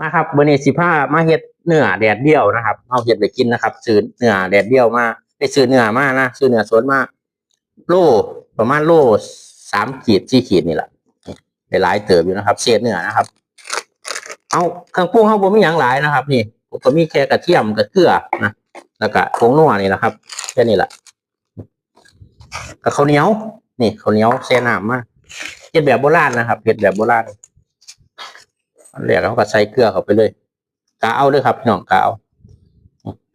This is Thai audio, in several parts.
มาครับเบอร์นี้สิผ้ามาเฮ็ดเนื้อแดดเดียวนะครับ เอาเฮ็ดไปกินนะครับ ซื้อเนื้อแดดเดียวมาไปซื้อเนื้อมานะซื้อเนื้อสดมาโลประมาณโลสามขีดสี่ขีดนี่แหละได้หลายเติบอยู่นะครับ เศษเนื้อนะครับ เอาเครื่องปรุงเขาบ่มีหยังหลายนะครับ นี่ผมก็มีแค่กระเทียมกับเกลือนะแล้วก็ผงนัวนี่แหละครับแค่นี้แหละกับข้าวเหนียว นี่ข้าวเหนียวแช่น้ำมาเฮ็ดแบบโบราณนะครับเฮ็ดแบบโบราณ อันแรกเขาก็ใส่เกลือเข้าไปเลยกาเอาด้วยครับพี่น้องกาเอา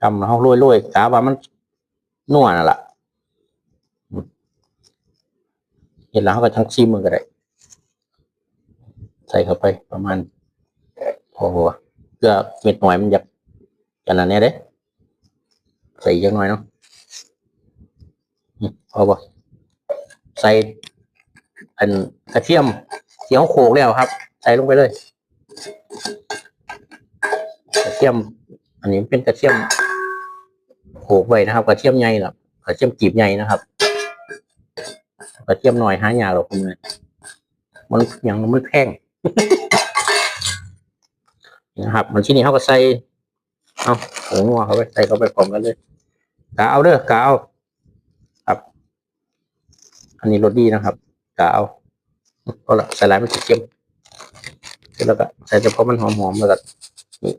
ทำแล้วเขาโรยๆกาว่ามันนัวนั่นแหละเห็นแล้วเขาก็ทั้งชิมมันก็ได้ ใส่เข้าไปประมาณ พอเกลือเม็ดหน่อยมันอยากขนาดนี้เด้ใส่อีกหน่อยเนาะอืมพอปะใส่อันกระเทียมที่เขาโขลกแล้วครับ ใส่ลงไปเลย กระเทียม อันนี้เป็นกระเทียมโขลกไว้นะครับ กระเทียมใหญ่นะกระเทียมกีบใหญ่นะครับ กระเทียมหน่อยหายาหรอกคุณเลยมันย่างมันแพงนะครับ มันที่นี่เขาก็ใส่เอาผงนัวเขาไปใส่เข้าไปพร้อมกันเลยกาเอาเด้อกาเอาครับ อันนี้รสดีนะครับกาเอาก็ละใส่หลายมันจะเค็มแล้วก็ใส่เฉพาะมันหอมๆแล้วก็นี่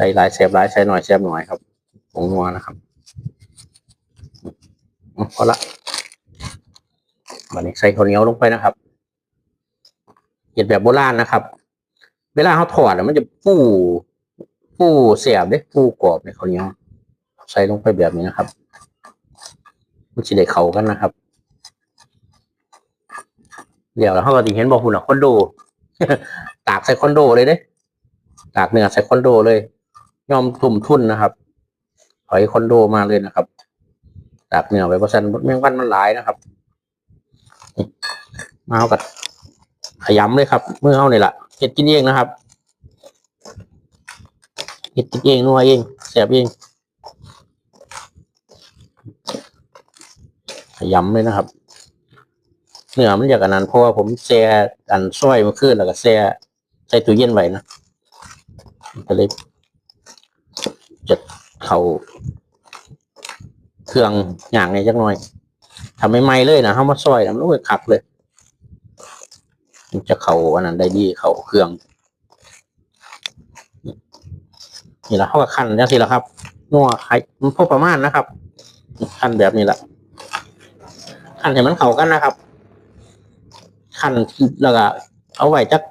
ใส่หลายแสบหลายใส่หน่อยแสบหน่อยครับผงนัวนะครับอืมพอละวันนี้ใส่ข้าวเหนียวลงไปนะครับเห็ดแบบโบราณนะครับ เวลาเขาถอดอะมันจะฟูฟูเสียบเด้ฟูกรอบในข้าวเหนียวใส่ลงไปแบบนี้นะครับมันจะได้เขากันนะครับ เดี๋ยวแล้วเขาก็ติเห็นบอกคุณอะคอนโด ตากใส่คอนโดเลยเด้ ตากเนื้อใส่คอนโดเลย ยอมทุ่มทุนนะครับถอยคอนโดมาเลยนะครับตากเนื้อไว้เพราะฉะนั้นแมงวันมันหลายนะครับ มาเอากัดขยำเลยครับเมื่อเอาเนี่ยละเห็ดกินเองนะครับเห็ดกินเองนัวเองแสบเองขยำเลยนะครับเนื้อมันอยากอันนั้นเพราะว่าผมแช่อันซอยมื่อคืนแล้วก็แช่ใส่ตู้เย็นไว้นะก็เลย จะเขาเครื่องอย่างนี้จักหน่อยทำไม่ไหม้เลยนะเขามาซอยนะมันต้องไปขับเลย มันจะเขาอันนั้นได้ดีเขาเครื่อง นี่แหละเขาก็ขั้นจังสิละครับนัวไข่มันพอประมาณนะครับขั้นแบบนี้แหละขั้นให้มันเข้ากันนะครับขั้นแล้วก็เอาไว้จัก